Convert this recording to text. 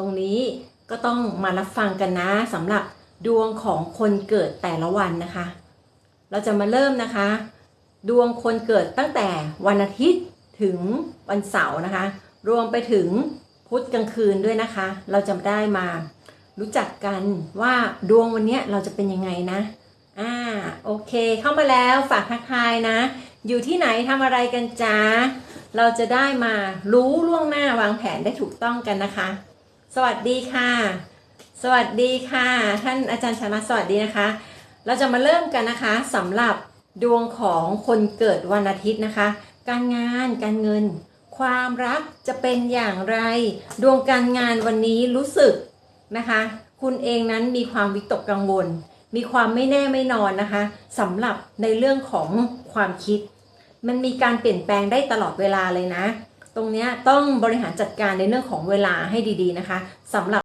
ตรงนี้ก็ต้องมารับฟังกันนะสำหรับดวงของคนเกิดแต่ละวันนะคะ เราจะมาเริ่มนะคะ ดวงคนเกิดตั้งแต่วันอาทิตย์ถึงวันเสาร์นะคะ รวมไปถึงพุธกลางคืนด้วยนะคะ เราจะได้มารู้จักกันว่าดวงวันนี้เราจะเป็นยังไงนะอ่าโอเคเข้ามาแล้วฝากทักทายนะ อยู่ที่ไหนทำอะไรกันจ้าเราจะได้มารู้ล่วงหน้าวางแผนได้ถูกต้องกันนะคะ สวัสดีค่ะ สวัสดีค่ะ ท่านอาจารย์ชนะสวัสดีนะคะ เราจะมาเริ่มกันนะคะสำหรับดวงของคนเกิดวันอาทิตย์นะคะ การงานการเงิน ความรักจะเป็นอย่างไร ดวงการงานวันนี้รู้สึกนะคะ คุณเองนั้นมีความวิตกกังวล มีความไม่แน่ไม่นอนนะคะสำหรับในเรื่องของความคิด มันมีการเปลี่ยนแปลงได้ตลอดเวลาเลยนะ ตรงนี้ต้องบริหารจัดการในเรื่องของเวลาให้ดีๆนะคะสำหรับ